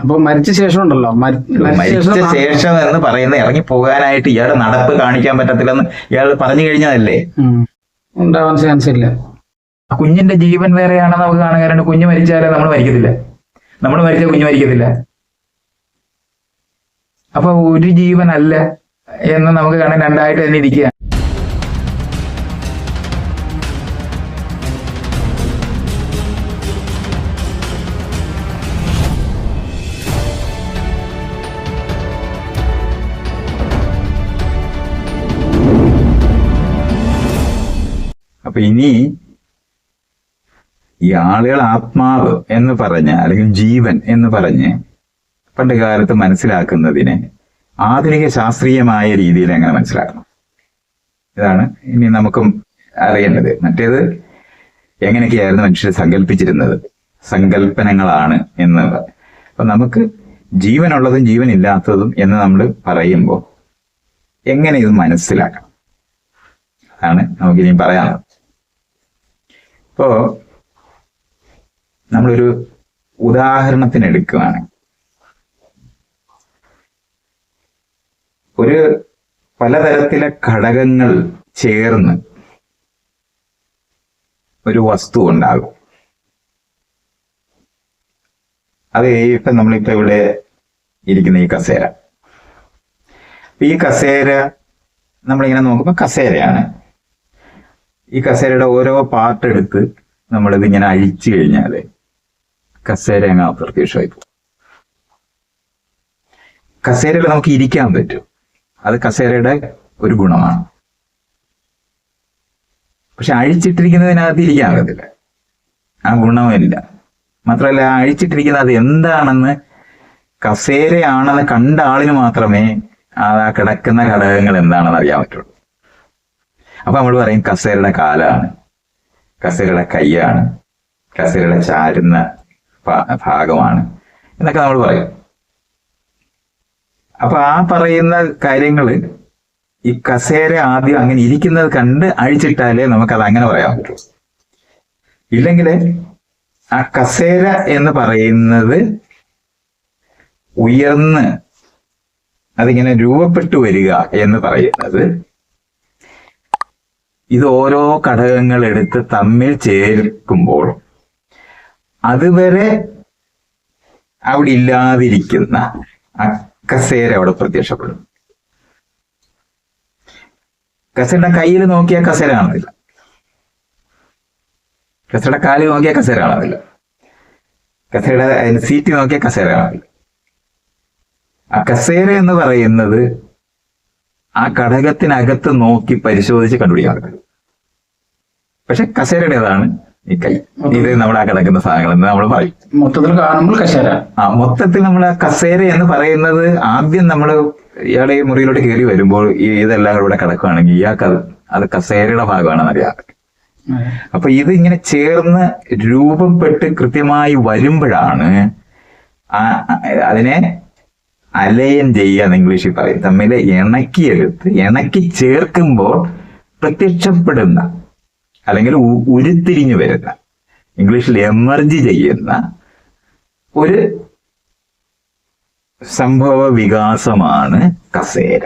അപ്പൊ മരിച്ച ശേഷം ഉണ്ടല്ലോ മരി- മരിച്ച ശേഷം എന്ന് പറയുന്ന ഇറങ്ങി പോകാനായിട്ട് ഇയാളുടെ നടപ്പ് കാണിക്കാൻ പറ്റത്തില്ലെന്ന് ഇയാൾ പറഞ്ഞു കഴിഞ്ഞതല്ലേ? ഉണ്ടാവാൻ ചാൻസ് ഇല്ല. കുഞ്ഞിന്റെ ജീവൻ വേറെയാണെന്ന് നമുക്ക് കാണാൻ കാരണം കുഞ്ഞ് മരിച്ചാലേ നമ്മൾ മരിക്കത്തില്ല. നമ്മൾ മരിച്ചാൽ കുഞ്ഞ് മരിക്കത്തില്ല. അപ്പൊ ഒരു ജീവനല്ല എന്ന് നമുക്ക് കാണാൻ രണ്ടായിട്ട് തന്നെ ഇരിക്കുക ഇനി ഈ ആളുകൾ ആത്മാവ് എന്ന് പറഞ്ഞ് അല്ലെങ്കിൽ ജീവൻ എന്ന് പറഞ്ഞ് പണ്ട് കാലത്ത് മനസ്സിലാക്കുന്നതിനെ ആധുനിക ശാസ്ത്രീയമായ രീതിയിൽ എങ്ങനെ മനസ്സിലാക്കണം? ഇതാണ് ഇനി നമുക്കും അറിയേണ്ടത്. മറ്റേത് എങ്ങനെയൊക്കെയായിരുന്നു മനുഷ്യർ സങ്കല്പിച്ചിരുന്നത് സങ്കല്പനങ്ങളാണ് എന്ന്. അപ്പൊ നമുക്ക് ജീവനുള്ളതും ജീവനില്ലാത്തതും എന്ന് നമ്മൾ പറയുമ്പോൾ എങ്ങനെ ഇത് മനസ്സിലാക്കണം? അതാണ് നമുക്കിനി പറയാനുള്ളത്. ഇപ്പോ നമ്മളൊരു ഉദാഹരണത്തിന് എടുക്കുകയാണ് ഒരു പലതരത്തിലെ ഘടകങ്ങൾ ചേർന്ന് ഒരു വസ്തു ഉണ്ടാകും. അത് ഇപ്പൊ നമ്മളിപ്പോ ഇവിടെ ഇരിക്കുന്ന ഈ കസേര. ഈ കസേര നമ്മളിങ്ങനെ നോക്കുമ്പോൾ കസേരയാണ്. ഈ കസേരയുടെ ഓരോ പാർട്ട് എടുത്ത് നമ്മളിത് ഇങ്ങനെ അഴിച്ചു കഴിഞ്ഞാൽ കസേര അങ്ങ് അപ്രത്യക്ഷമായി പോകും. കസേരയിൽ നമുക്ക് ഇരിക്കാൻ പറ്റും. അത് കസേരയുടെ ഒരു ഗുണമാണ്. പക്ഷെ അഴിച്ചിട്ടിരിക്കുന്നതിനകത്ത് ഇരിക്കാൻ പറ്റത്തില്ല. ആ ഗുണമില്ല. മാത്രമല്ല അഴിച്ചിട്ടിരിക്കുന്നത് അത് എന്താണെന്ന് കസേരയാണെന്ന് കണ്ട ആളിന് മാത്രമേ ആ കിടക്കുന്ന ഘടകങ്ങൾ എന്താണെന്ന് അറിയാൻ പറ്റുള്ളൂ. അപ്പൊ നമ്മൾ പറയും കസേരയുടെ കാലാണ്. കസേരയുടെ കൈയാണ്. കസേരയുടെ ചാരുന്ന ഭാഗമാണ്. എന്നൊക്കെ നമ്മൾ പറയും. അപ്പൊ ആ പറയുന്ന കാര്യങ്ങൾ ഈ കസേര ആദ്യം അങ്ങനെ ഇരിക്കുന്നത് കണ്ട് അഴിച്ചിട്ടാലേ നമുക്കത് അങ്ങനെ പറയാൻ പറ്റുള്ളൂ ഇല്ലെങ്കിൽ ആ കസേര എന്ന് പറയുന്നത് ഉയർന്ന് അതിങ്ങനെ രൂപപ്പെട്ടു വരിക എന്ന് പറയുന്നത് ഇത് ഓരോ ഘടകങ്ങൾ എടുത്ത് തമ്മിൽ ചേർക്കുമ്പോൾ അതുവരെ അവിടെ ഇല്ലാതിരിക്കുന്ന കസേര അവിടെ പ്രത്യക്ഷപ്പെടും. കസേരയുടെ കയ്യിൽ നോക്കിയാൽ കസേര കാണത്തില്ല. കസേരയുടെ കാലിൽ നോക്കിയാൽ കസേര കാണത്തില്ല. കസേരയുടെ സീറ്റ് നോക്കിയാൽ കസേര കാണത്തില്ല. ആ കസേര എന്ന് പറയുന്നത് ആ ഘടകത്തിനകത്ത് നോക്കി പരിശോധിച്ച് കണ്ടുപിടിക്കാൻ പറ്റും പക്ഷെ കസേരയുടേതാണ് ഈ കൈ. ഇത് നമ്മുടെ ആ കിടക്കുന്ന സാധനങ്ങൾ എന്ന് നമ്മൾ പറയും. മൊത്തത്തിൽ കാണുമ്പോൾ കസേര. ആ മൊത്തത്തിൽ നമ്മൾ ആ കസേര എന്ന് പറയുന്നത് ആദ്യം നമ്മൾ ഇയാളെ ഈ മുറിയിലോട്ട് കയറി വരുമ്പോൾ ഈ ഇതെല്ലാം കൂടെ കിടക്കുകയാണെങ്കിൽ ഇയാൾക്ക് അത് അത് കസേരയുടെ ഭാഗമാണെന്ന് അറിയാം അപ്പൊ ഇത് ഇങ്ങനെ ചേർന്ന് രൂപപ്പെട്ട് കൃത്യമായി വരുമ്പോഴാണ് ആ അതിനെ അലയൻ ചെയ്യുക എന്ന് ഇംഗ്ലീഷിൽ പറയും. തമ്മിൽ ഇണക്കിയെടുത്ത് ഇണക്കി ചേർക്കുമ്പോൾ പ്രത്യക്ഷപ്പെടുന്ന അല്ലെങ്കിൽ ഉരുത്തിരിഞ്ഞു വരുന്ന ഇംഗ്ലീഷിൽ എമർജ് ചെയ്യുന്ന ഒരു സംഭവ വികാസമാണ് കസേര.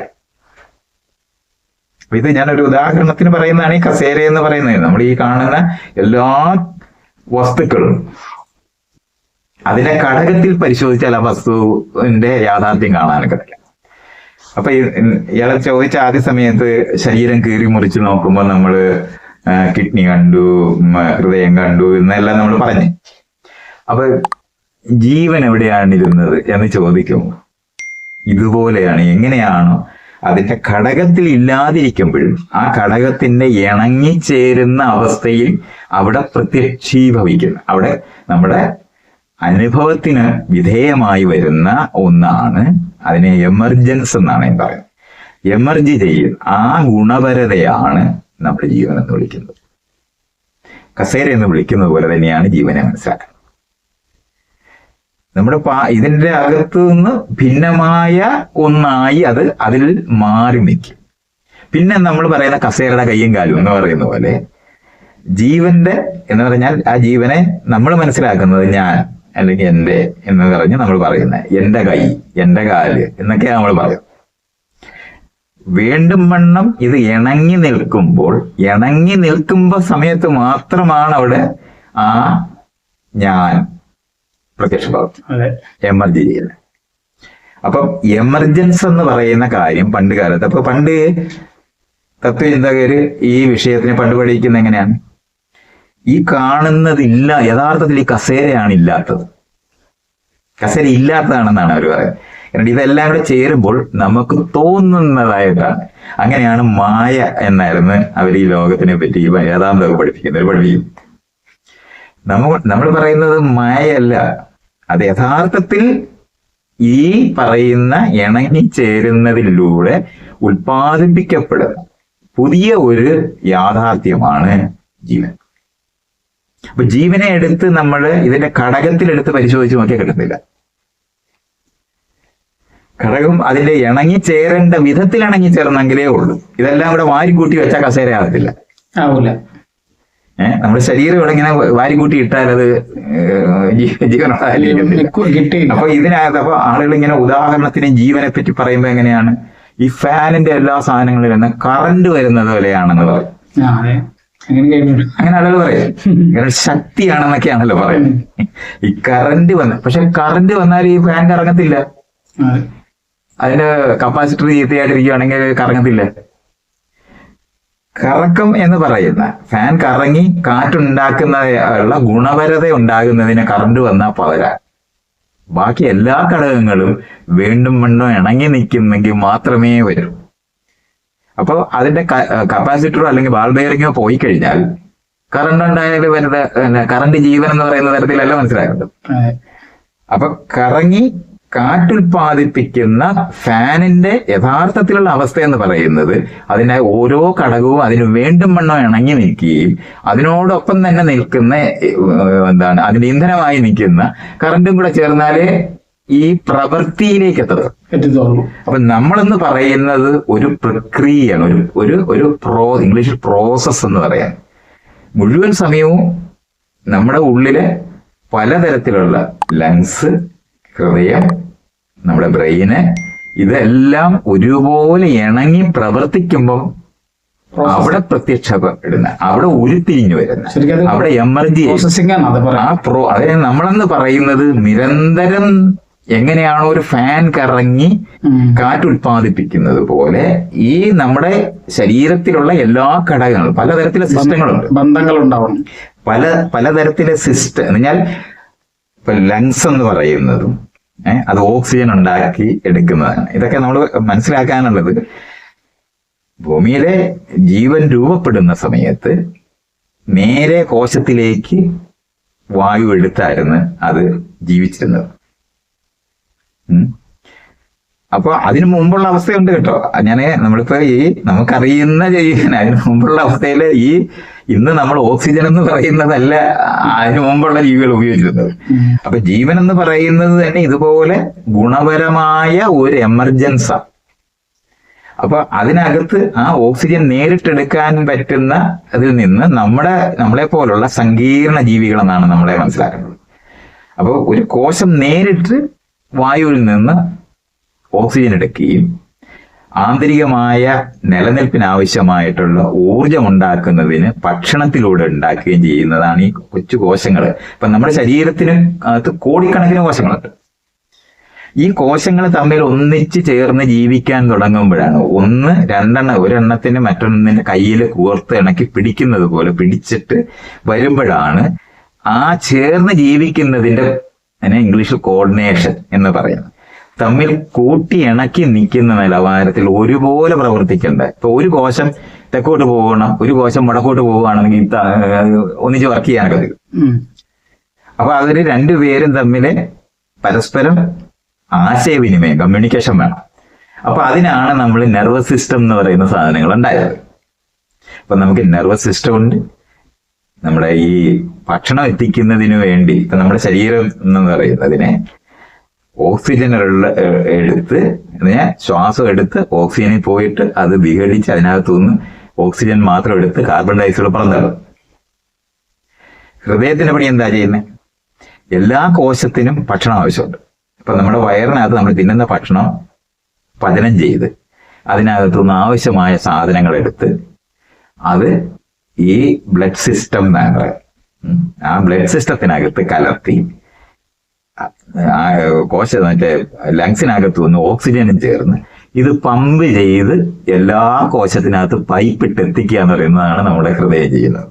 ഇത് ഞാനൊരു ഉദാഹരണത്തിന് പറയുന്നതാണ് ഈ കസേര എന്ന് പറയുന്നത്. നമ്മൾ ഈ കാണുന്ന എല്ലാ വസ്തുക്കളും അതിന്റെ ഘടകത്തിൽ പരിശോധിച്ചാൽ ആ വസ്തുവിന്റെ യാഥാർത്ഥ്യം കാണാനൊക്കെ പറ്റില്ല അപ്പൊ ഇയാളെ ചോദിച്ച ആദ്യ സമയത്ത് ശരീരം കീറി മുറിച്ച് നോക്കുമ്പോൾ നമ്മൾ കിഡ്നി കണ്ടു ഹൃദയം കണ്ടു എന്നെല്ലാം നമ്മൾ പറഞ്ഞു. അപ്പൊ ജീവൻ എവിടെയാണ് ഇരുന്നത് എന്ന് ചോദിക്കുമ്പോൾ ഇതുപോലെയാണ് എങ്ങനെയാണോ അതിന്റെ ഘടകത്തിൽ ഇല്ലാതിരിക്കുമ്പോൾ ആ ഘടകത്തിന്റെ ഇണങ്ങിച്ചേരുന്ന അവസ്ഥയിൽ അവിടെ പ്രത്യക്ഷീഭവിക്കുന്നു. അവിടെ നമ്മുടെ അനുഭവത്തിന് വിധേയമായി വരുന്ന ഒന്നാണ് അതിനെ എമർജൻസ് എന്നാണ് ഞാൻ പറയുന്നത്. എമർജി ചെയ്യും ആ ഗുണപരതയാണ് നമ്മുടെ ജീവൻ എന്ന് വിളിക്കുന്നത്. കസേര എന്ന് വിളിക്കുന്നത് പോലെ തന്നെയാണ് ജീവനെ മനസ്സിലാക്കുന്നത്. നമ്മുടെ പാ ഇതിന്റെ അകത്ത് നിന്ന് ഭിന്നമായ ഒന്നായി അത് അതിൽ മാറി നിൽക്കും. പിന്നെ നമ്മൾ പറയുന്ന കസേരയുടെ കയ്യും കാലും എന്ന് പറയുന്ന പോലെ ജീവന്റെ എന്ന് പറഞ്ഞാൽ ആ ജീവനെ നമ്മൾ മനസ്സിലാക്കുന്നത് ഞാൻ അല്ലെങ്കിൽ എന്റെ എന്ന് പറഞ്ഞ് നമ്മൾ പറയുന്നത്. എന്റെ കൈ എന്റെ കാൽ എന്നൊക്കെയാണ് നമ്മൾ പറയും വീണ്ടും വണ്ണം ഇത് ഇണങ്ങി നിൽക്കുമ്പോൾ ഇണങ്ങി നിൽക്കുമ്പോൾ സമയത്ത് മാത്രമാണ് അവിടെ ആ ഞാൻ പ്രത്യക്ഷപ്പെടുന്നത്. എമർജി ചെയ്യുന്നത്. അപ്പം എമർജൻസ് എന്ന് പറയുന്ന കാര്യം പണ്ട് കാലത്ത്. അപ്പൊ പണ്ട് തത്വചിന്തകര് ഈ വിഷയത്തിനെ പണ്ട് പഠിക്കുന്ന എങ്ങനെയാണ്? ഈ കാണുന്നതില്ല യഥാർത്ഥത്തിൽ ഈ കസേരയാണ് ഇല്ലാത്തത്. കസേര ഇല്ലാത്തതാണെന്നാണ് അവർ പറയുന്നത്. കാരണം ഇതെല്ലാം കൂടെ ചേരുമ്പോൾ നമുക്ക് തോന്നുന്നതായിട്ടാണ് അങ്ങനെയാണ് മായ എന്നായിരുന്നു അവർ ഈ ലോകത്തിനെ പറ്റി ഈ ലോകം പഠിപ്പിക്കുന്നത്. പഠിപ്പിക്കും നമ്മൾ നമ്മൾ പറയുന്നത് മായയല്ല. അത് യഥാർത്ഥത്തിൽ ഈ പറയുന്ന ഇണങ്ങി ചേരുന്നതിലൂടെ ഉൽപ്പാദിപ്പിക്കപ്പെടുന്ന പുതിയ ഒരു യാഥാർത്ഥ്യമാണ് ജീവൻ. അപ്പൊ ജീവനെ എടുത്ത് നമ്മൾ ഇതിന്റെ ഘടകത്തിലെടുത്ത് പരിശോധിച്ച് നോക്കിയാൽ കിട്ടുന്നില്ല. ഘടകം അതിന്റെ ഇണങ്ങി ചേരേണ്ട വിധത്തിൽ ഇണങ്ങി ചേർന്നെങ്കിലേ ഉള്ളൂ. ഇതെല്ലാം കൂടെ വാരിക്കൂട്ടി വെച്ചാൽ കസേരയാകത്തില്ല ആവൂല. ഏഹ് നമ്മുടെ ശരീരം ഇവിടെ ഇങ്ങനെ വാരിക്കൂട്ടി ഇട്ടാൽ അത് ജീവനുള്ള അപ്പൊ ഇതിനകത്ത് അപ്പൊ ആളുകൾ ഇങ്ങനെ ഉദാഹരണത്തിന് ജീവനെ പറ്റി പറയുമ്പോ എങ്ങനെയാണ്? ഈ ഫാനിന്റെ എല്ലാ സാധനങ്ങളിലും നിന്ന് കറണ്ട് വരുന്നത് പോലെയാണെന്ന് പറയും. അതെ. അങ്ങനെ ആളുകൾ പറയും. ശക്തിയാണെന്നൊക്കെയാണല്ലോ പറയുന്നത്. ഈ കറന്റ് വന്ന പക്ഷെ കറന്റ് വന്നാൽ ഈ ഫാൻ കറങ്ങത്തില്ല. അതെ. അതിന്റെ കപ്പാസിറ്റർ ചീത്തയായിട്ടിരിക്കുകയാണെങ്കിൽ കറങ്ങത്തില്ല. കറക്കം എന്ന് പറയുന്ന ഫാൻ കറങ്ങി കാറ്റുണ്ടാക്കുന്ന ഉള്ള ഗുണപരത ഉണ്ടാകുന്നതിന് കറണ്ട് വന്നാൽ പകരാ. ബാക്കി എല്ലാ ഘടകങ്ങളും വീണ്ടും വീണ്ടും ഇണങ്ങി നിൽക്കുന്നെങ്കിൽ മാത്രമേ വരൂ. അപ്പോൾ അതിന്റെ കപ്പാസിറ്ററോ അല്ലെങ്കിൽ ബാൾ ബെയറിങ്ങോ പോയി കഴിഞ്ഞാൽ കറണ്ട് ഉണ്ടായാലും വരുന്ന കറണ്ട് ജീവൻ എന്ന് പറയുന്ന തരത്തിലല്ല മനസ്സിലാക്കുന്നത് അതെ. അപ്പൊ കറങ്ങി കാറ്റുൽപാദിപ്പിക്കുന്ന ഫാനിന്റെ യഥാർത്ഥത്തിലുള്ള അവസ്ഥ എന്ന് പറയുന്നത് അതിനെ ഓരോ ഘടകവും അതിന് വീണ്ടും വണ്ണം ഇണങ്ങി നിൽക്കുകയും അതിനോടൊപ്പം തന്നെ നിൽക്കുന്ന എന്താണ് അതിന്റെ ഇന്ധനമായി നിൽക്കുന്ന കറണ്ടും കൂടെ ചേർന്നാലേ ഈ പ്രവൃത്തിയിലേക്ക് എത്തുന്നത്. അപ്പൊ നമ്മളെന്ന് പറയുന്നത് ഒരു പ്രക്രിയയാണ് ഒരു ഒരു ഒരു പ്രോ ഇംഗ്ലീഷിൽ പ്രോസസ് എന്ന് പറയാൻ. മുഴുവൻ സമയവും നമ്മുടെ ഉള്ളിലെ പലതരത്തിലുള്ള ലങ്സ് ഹൃദയം നമ്മുടെ ബ്രെയിന് ഇതെല്ലാം ഒരുപോലെ ഇണങ്ങി പ്രവർത്തിക്കുമ്പം അവിടെ പ്രത്യക്ഷപ്പെടുന്ന അവിടെ ഉരുത്തിരിഞ്ഞു വരുന്ന അവിടെ എമർജി ആ പ്രോ അതായത് നമ്മളെന്ന് പറയുന്നത് നിരന്തരം എങ്ങനെയാണോ ഒരു ഫാൻ കറങ്ങി. കാറ്റ് ഉൽപ്പാദിപ്പിക്കുന്നത് പോലെ ഈ നമ്മുടെ ശരീരത്തിലുള്ള എല്ലാ ഘടകങ്ങളും പലതരത്തിലെ സിസ്റ്റങ്ങളുണ്ട് ബന്ധങ്ങൾ ഉണ്ടാവും പല പലതരത്തിലെ സിസ്റ്റം എന്ന് പറഞ്ഞാൽ ഇപ്പൊ ലങ്സ് എന്ന് പറയുന്നതും ഏഹ് അത് ഓക്സിജൻ ഉണ്ടാക്കി എടുക്കുന്നതാണ് ഇതൊക്കെ നമ്മൾ മനസ്സിലാക്കാനുള്ളത് ഭൂമിയിലെ ജീവൻ രൂപപ്പെടുന്ന സമയത്ത് നേരെ കോശത്തിലേക്ക് വായു എടുത്തായിരുന്നു അത് ജീവിച്ചിരുന്നത്. അപ്പൊ അതിനു മുമ്പുള്ള അവസ്ഥയുണ്ട് കേട്ടോ. അങ്ങനെ നമ്മളിപ്പോ ഈ നമുക്കറിയുന്ന ജീവിതം അതിന് മുമ്പുള്ള അവസ്ഥയിൽ ഈ ഇന്ന് നമ്മൾ ഓക്സിജൻ എന്ന് പറയുന്നതല്ല അതിനു മുമ്പുള്ള ജീവികൾ ഉപയോഗിച്ചിരുന്നത്. അപ്പൊ ജീവൻ എന്ന് പറയുന്നത് തന്നെ ഇതുപോലെ ഗുണപരമായ ഒരു എമർജൻസ. അപ്പൊ അതിനകത്ത് ആ ഓക്സിജൻ നേരിട്ടെടുക്കാൻ പറ്റുന്ന അതിൽ നിന്ന് നമ്മുടെ നമ്മളെ പോലുള്ള സങ്കീർണ ജീവികളെന്നാണ് നമ്മളെ മനസ്സിലാക്കുന്നത്. അപ്പോൾ ഒരു കോശം നേരിട്ട് വായുവിൽ നിന്ന് ഓക്സിജൻ എടുക്കുകയും ആന്തരികമായ നിലനിൽപ്പിനാവശ്യമായിട്ടുള്ള ഊർജം ഉണ്ടാക്കുന്നതിന് ഭക്ഷണത്തിലൂടെ ഉണ്ടാക്കുകയും ചെയ്യുന്നതാണ് ഈ കൊച്ചു കോശങ്ങൾ. ഇപ്പൊ നമ്മുടെ ശരീരത്തിന് അകത്ത് കോടിക്കണക്കിന് കോശങ്ങളുണ്ട്. ഈ കോശങ്ങൾ തമ്മിൽ ഒന്നിച്ച് ചേർന്ന് ജീവിക്കാൻ തുടങ്ങുമ്പോഴാണ് ഒന്ന് രണ്ടെണ്ണ ഒരെണ്ണത്തിന് മറ്റൊന്നിന്റെ കയ്യിൽ കൂർത്ത് ഇണക്കി പിടിക്കുന്നത് പോലെ പിടിച്ചിട്ട് വരുമ്പോഴാണ് ആ ചേർന്ന് ജീവിക്കുന്നതിന്റെ അതിനെ ഇംഗ്ലീഷിൽ കോർഡിനേഷൻ എന്ന് പറയുന്നത് തമ്മിൽ കൂട്ടി ഇണക്കി നിൽക്കുന്ന നിലവാരത്തിൽ ഒരുപോലെ പ്രവർത്തിക്കേണ്ട? ഇപ്പൊ ഒരു കോശം തെക്കോട്ട് പോകണം ഒരു കോശം വടക്കോട്ട് പോവുകയാണെങ്കിൽ ഒന്നിച്ച് വർക്ക് ചെയ്യാനൊക്കെ ഉം. അപ്പൊ അവർ രണ്ടുപേരും തമ്മിൽ പരസ്പരം ആശയവിനിമയം കമ്മ്യൂണിക്കേഷൻ വേണം. അപ്പൊ അതിനാണ് നമ്മൾ നെർവസ് സിസ്റ്റം എന്ന് പറയുന്ന സാധനങ്ങൾ ഉണ്ടായത്. അപ്പൊ നമുക്ക് നെർവസ് സിസ്റ്റം ഉണ്ട്. നമ്മുടെ ഈ ഭക്ഷണം എത്തിക്കുന്നതിന് വേണ്ടി ഇപ്പൊ നമ്മുടെ ശരീരം എന്ന് പറയുന്നതിനെ ഓക്സിജൻ എടുത്ത് ശ്വാസം എടുത്ത് ഓക്സിജനിൽ പോയിട്ട് അത് വിഘടിച്ച് അതിനകത്തു നിന്ന് ഓക്സിജൻ മാത്രം എടുത്ത് കാർബൺ ഡയോക്സൈഡ് പുറന്തള്ളും ഹൃദയത്തിന്റെ പണി എന്താ ചെയ്യുന്നത് എല്ലാ കോശത്തിനും ഭക്ഷണം ആവശ്യമുണ്ട്. ഇപ്പൊ നമ്മുടെ വയറിനകത്ത് നമ്മൾ തിന്നുന്ന ഭക്ഷണം പചനം ചെയ്ത് അതിനകത്തു നിന്ന് ആവശ്യമായ സാധനങ്ങൾ എടുത്ത് അത് ഈ ബ്ലഡ് സിസ്റ്റം എന്നാണ് പറയുന്നത്. ആ ബ്ലഡ് സിസ്റ്റത്തിനകത്ത് കലർത്തി കോശ മറ്റേ ലങ്സിനകത്ത് വന്ന് ഓക്സിജനും ചേർന്ന് ഇത് പമ്പ് ചെയ്ത് എല്ലാ കോശത്തിനകത്ത് പൈപ്പ് ഇട്ട് എത്തിക്കുക എന്ന് പറയുന്നതാണ് നമ്മുടെ ഹൃദയം ചെയ്യുന്നത്.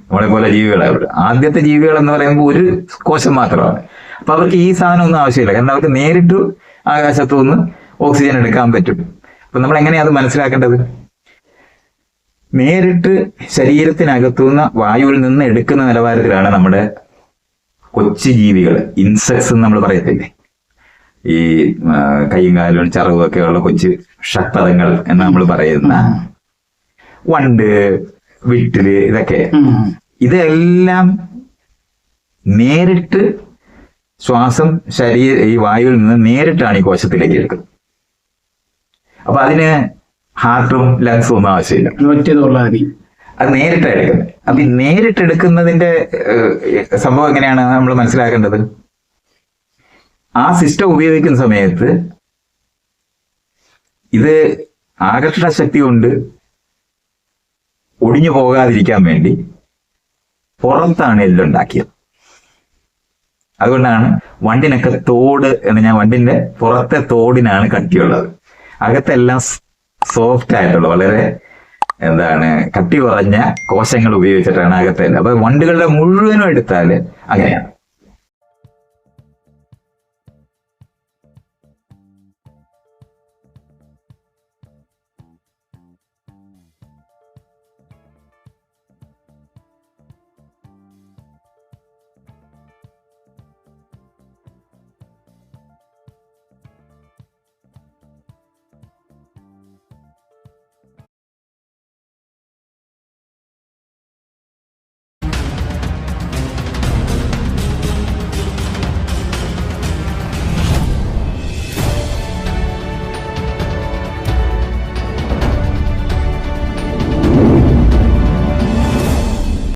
നമ്മളെ പോലെ ജീവികളെ ആദ്യത്തെ ജീവികൾ എന്ന് പറയുമ്പോൾ ഒരു കോശം മാത്രമാണ്. അപ്പൊ അവർക്ക് ഈ സാധനം ഒന്നും ആവശ്യമില്ല. കാരണം അവർക്ക് നേരിട്ട് ആകാശത്തു നിന്ന് ഓക്സിജൻ എടുക്കാൻ പറ്റും. അപ്പൊ നമ്മൾ എങ്ങനെയാ അത് മനസ്സിലാക്കേണ്ടത്? നേരിട്ട് ശരീരത്തിനകത്തുനിന്ന് വായുവിൽ നിന്ന് എടുക്കുന്ന നിലവാരത്തിലാണ് നമ്മുടെ കൊച്ചു ജീവികൾ ഇൻസെക്ട്സ് എന്ന് നമ്മൾ പറയത്തില്ലേ? ഈ കൈയും കാലും ചറവും ഒക്കെ ഉള്ള കൊച്ചു ഷട്ടതങ്ങൾ എന്ന് നമ്മൾ പറയുന്ന വണ്ട് വിട്ടിൽ ഇതൊക്കെ. ഇതെല്ലാം നേരിട്ട് ശ്വാസം ശരീര ഈ വായുവിൽ നിന്ന് നേരിട്ടാണ് ഈ കോശത്തിലേക്ക് എടുക്കുന്നത്. അപ്പൊ അതിന് ഹാർട്ടും ലങ്സും ഒന്നും ആവശ്യമില്ല. ഒറ്റ തൊള്ളാതി അത് നേരിട്ട് എടുക്കുന്നത് അപ്പൊ ഈ നേരിട്ട് എടുക്കുന്നതിന്റെ സംഭവം എങ്ങനെയാണ് നമ്മൾ മനസ്സിലാക്കേണ്ടത്? ആ സിസ്റ്റം ഉപയോഗിക്കുന്ന സമയത്ത് ഇത് ആകർഷണ ശക്തി കൊണ്ട് ഒടിഞ്ഞു പോകാതിരിക്കാൻ വേണ്ടി പുറത്താണ് എല്ലാം ഉണ്ടാക്കിയത്. അതുകൊണ്ടാണ് വണ്ടിനൊക്കെ തോട് എന്ന് ഞാൻ വണ്ടിന്റെ പുറത്തെ തോടിനാണ് കട്ടിയുള്ളത്. അകത്തെല്ലാം സോഫ്റ്റ് ആയിട്ടുള്ള വളരെ എന്താണ് കട്ടി കുറഞ്ഞ കോശങ്ങൾ ഉപയോഗിച്ചിട്ടാണ് അകത്തെ അപ്പൊ വണ്ടുകളുടെ മുഴുവനും എടുത്താൽ അങ്ങനെയാണ്.